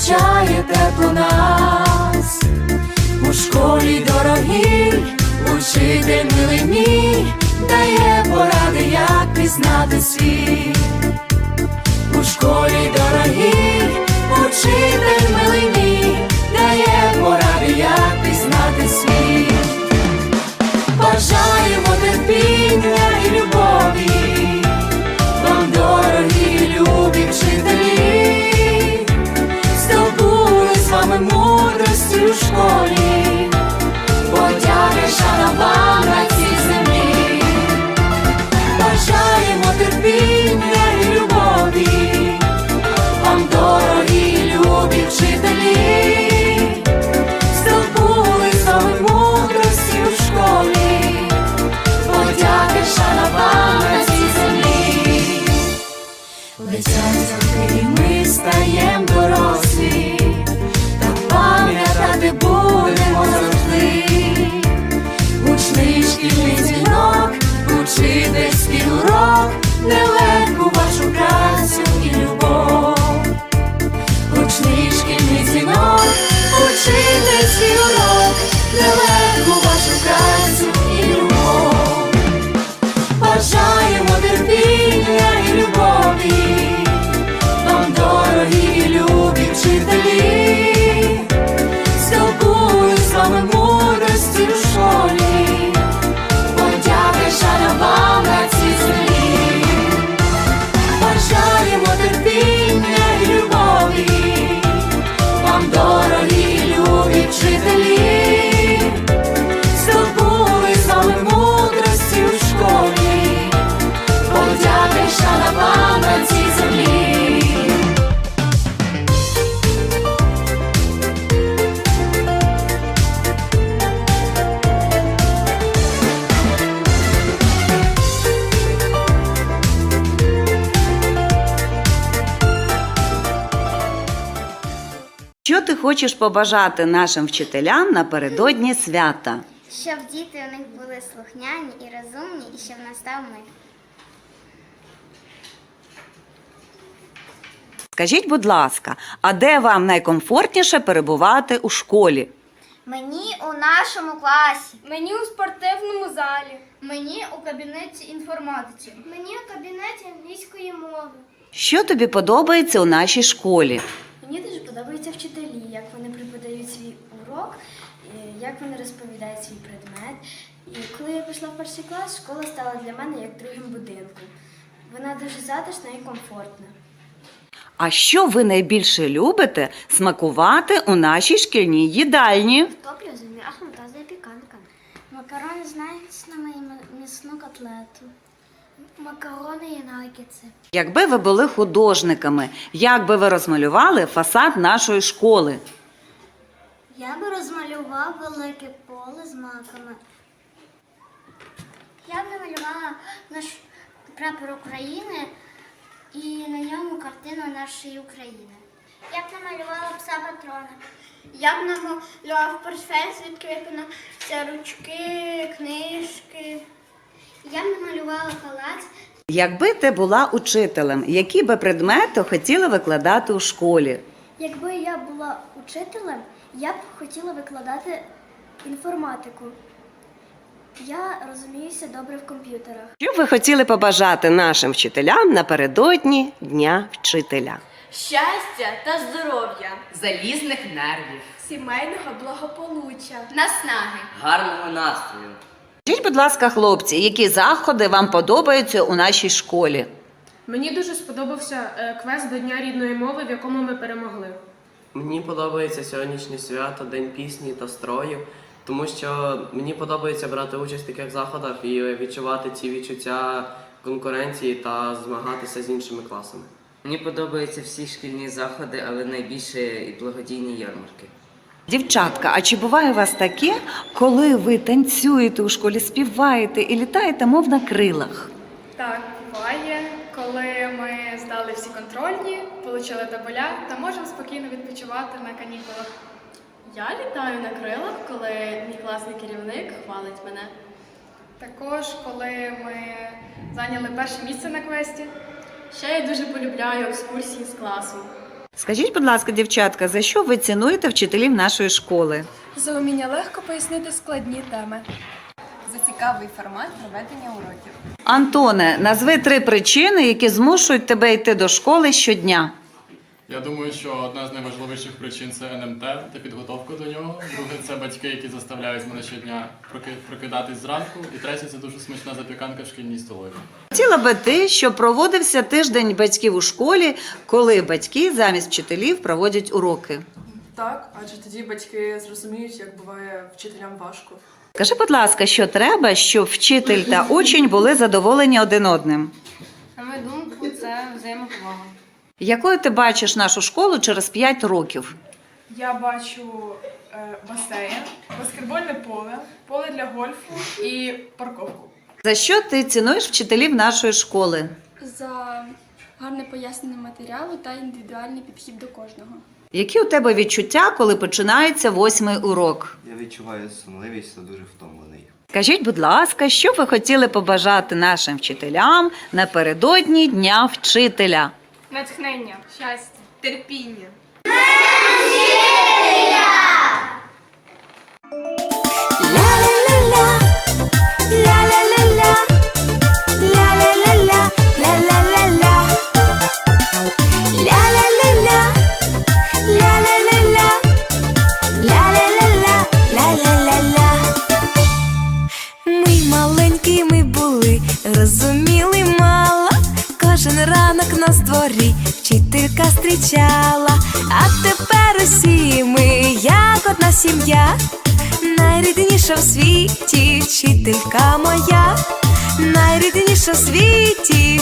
зустрічає тепло нас у школі дорогій, учитель милий мій, дає поради, як пізнати світ. У школі дорогій, і ми стаєм дорослі, та пам'ятати будемо завжди. Гучний шкільний дзвінок, учительський урок, нелегку хочеш побажати нашим вчителям напередодні свята? Щоб діти у них були слухняні і розумні, і щоб настав мир. Скажіть, будь ласка, а де вам найкомфортніше перебувати у школі? Мені у нашому класі. Мені у спортивному залі. Мені у кабінеті інформатики. Мені у кабінеті англійської мови. Що тобі подобається у нашій школі? Мені дуже подобаються вчителі, як вони преподають свій урок, як вони розповідають свій предмет. І коли я пішла в перший клас, школа стала для мене як другим будинком. Вона дуже затишна і комфортна. А що ви найбільше любите смакувати у нашій шкільній їдальні? Топлю з м'ясом та запіканка. Макарони з м'ясну котлету. Макарони і нагетси. Якби ви були художниками, як би ви розмалювали фасад нашої школи? Я би розмалював велике поле з маками. Я б намалювала наш прапор України і на ньому картину нашої України. Я б намалювала пса патрона. Я б намалював портфель, звідки виконався ручки, книжки. Я б намалювала палац. Якби ти була учителем, які би предмети хотіла викладати у школі? Якби я була учителем, я б хотіла викладати інформатику. Я розуміюся добре в комп'ютерах. Що б ви хотіли побажати нашим вчителям напередодні Дня вчителя? щастя та здоров'я, залізних нервів, Сімейного благополуччя. наснаги. гарного настрою. Скажіть, будь ласка, хлопці, які заходи вам подобаються у нашій школі? Мені дуже сподобався е, квест до Дня рідної мови, в якому ми перемогли. Мені подобається сьогоднішнє свято, День пісні та строю, тому що мені подобається брати участь в таких заходах і відчувати ці відчуття конкуренції та змагатися з іншими класами. Мені подобаються всі шкільні заходи, але найбільше і благодійні ярмарки. Дівчатка, а чи буває у вас таке, коли ви танцюєте у школі, співаєте і літаєте, мов на крилах? Так, буває, коли ми здали всі контрольні, отримали табеля та можемо спокійно відпочивати на канікулах. Я літаю на крилах, коли мій класний керівник хвалить мене. Також, коли ми зайняли перше місце на квесті. Ще я дуже полюбляю екскурсії з класом. Скажіть, будь ласка, дівчатка, за що ви цінуєте вчителів нашої школи? За уміння легко пояснити складні теми. За цікавий формат проведення уроків. Антоне, назви три причини, які змушують тебе йти до школи щодня. Я думаю, що одна з найважливіших причин це НМТ та підготовка до нього. Друге це батьки, які заставляють мене щодня проки- прокидатись зранку. І третє це дуже смачна запіканка в шкільній столові. Хотіла би ти, щоб проводився тиждень батьків у школі, коли батьки замість вчителів проводять уроки. Так, адже тоді батьки зрозуміють, як буває вчителям важко. Скажи, будь ласка, що треба, щоб вчитель та учень були задоволені один одним? На мою думку, це взаємоповага. Якою ти бачиш нашу школу через 5 років? Я бачу е, басейн, баскетбольне поле, поле для гольфу і парковку. За що ти цінуєш вчителів нашої школи? За гарне пояснення матеріалу та індивідуальний підхід до кожного. Які у тебе відчуття, коли починається восьмий урок? Я відчуваю сумливість та дуже втомлений. Скажіть, будь ласка, що ви хотіли побажати нашим вчителям напередодні Дня вчителя? Натхнення, щастя, терпіння. Ранок нас дворі вчителька зустрічала. А тепер усі ми, як одна сім'я, найрідніша в світі вчителька моя, найрідніша в світі